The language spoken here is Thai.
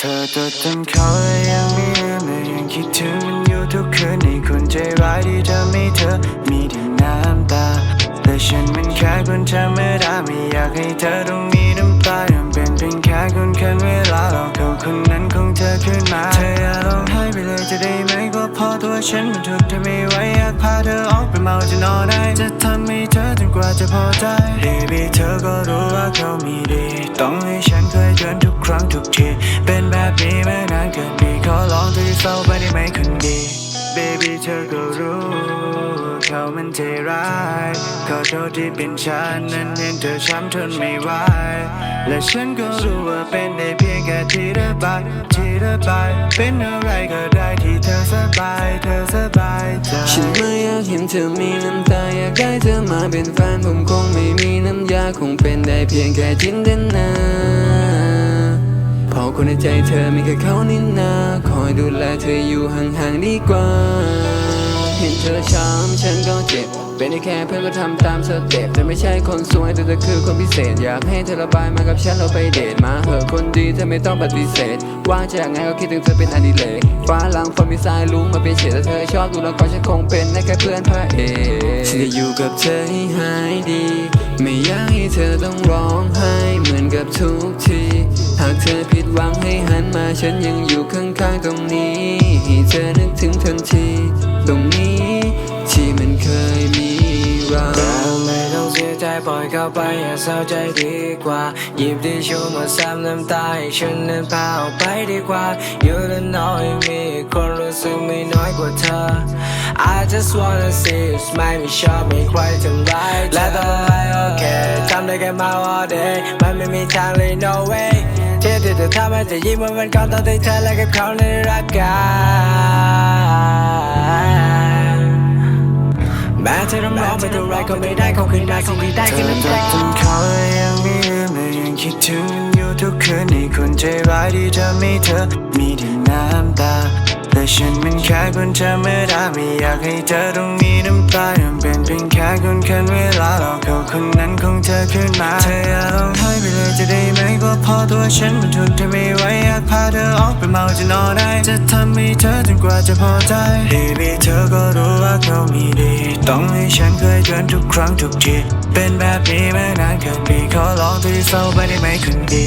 เธอจดจำเขาและยังไม่ลืมและยังคิดถึงมันอยู่ทุกคืนในคนใจร้ายที่จำไม่เธอมีแต่น้ำตา แต่ฉันมันแค่คนธรรมดาไม่อยากให้เธอต้องมี ฉันมันทุกเธอไม่ไหวอยากพาเธอออกไปเมาจะนอนได้จะทำให้เธอจนกว่าจะพอใจ Baby เธอก็รู้ว่าเขามีดี ต้องให้ฉันเคยเกินทุกครั้งทุกที เป็นแบบนี้มานานเกินปีขอลองเธอเศร้าไปได้ไหมคนดี Baby เธอก็รู้เขามันใจร้ายขอโทษที่เป็นฉันนั้นเห็นเธอช้ำทนไม่ไหวและฉันก็รู้ว่าเป็นได้เพียงแค่ที่ระบายที่ระบายเป็นอะไรก็ได้ เป็นแฟนผมคงไม่มีน้ำยาคงเป็นได้เพียงแค่จินตนาเพอคนในใจเธอมีแค่เขานินนา คอยดูแลเธออยู่ห่างๆดีกว่า เห็นเธอช้ำฉันก็เจ็บ เป็นได้แค่เพื่อนก็ทำตามสเต็ปแต่ไม่ใช่คนสวยแต่เธอคือคนพิเศษ อยากให้เธอระบายมากับฉันเราไปเดทมาเหอะคนดีเธอไม่ต้องปฏิเสธ ว่าจะยังไงก็คิดถึงเธอเป็นอดิเรกฟ้าหลังฝนมีสายลุงมาเป็นเฉดแต่เธอชอบดูแล้วก็ฉันคงเป็นได้แค่เพื่อนพระเอกฉันจะอยู่กับเธอให้หายดี ไม่อยากให้เธอต้องร้องไห้เหมือนกับทุกทีหากเธอผิดหวังให้หันมาฉันยังอยู่ข้างๆตรงนี้ให้เธอนึกถึงทันทีตรงนี้ ปล่อยเข้าไปอย่าเศร้าใจดีกว่า หยิบทิชชู่มาซ้ำน้ำตาให้ฉันนั้นพาออกไปดีกว่า อยู่และน้อยมีคนรู้สึกไม่น้อยกว่าเธอ I just wanna see you smile ไม่ชอบไม่ใครทำร้ายและต่อไปโอเคทำได้แค่มา all day มันไม่มีทางเลย no way ที่ที่เธอทำให้เธอยิ้มเหมือนวันก่อนตอนที่เธอและกับเขาในรักกัน เธอต้องรอไปเท่าไรก็ไม่ได้เขาขึ้นมาสิ่งที่ได้คือน้ำตาจนเขายังไม่ลืมและยังคิดถึงอยู่ทุกคืนในคนใจร้ายที่ทำให้เธอมีแต่น้ำตาแต่ฉันมัน แค่คนธรรมดาไม่อยากให้เธอต้องมีน้ำตายังเป็นเพียงแค่คนคันเวลาเราเขาคนนั้นของเธอขึ้นมา เธออย่าร้องไห้ไปเลยจะได้ไหมก็พอตัวฉันมันทนเธอไม่ไหวอยากพาเธอออกไปเมาจะนอนได้ จะทำให้เธอจนกว่าจะพอใจ Baby เธอก็รู้ว่าเขามีดี ต้องให้ฉันเคยเกินทุกครั้งทุกที เป็นแบบนี้มานานเกินปีขอลองเธอเศร้าไปได้ไหมคนดี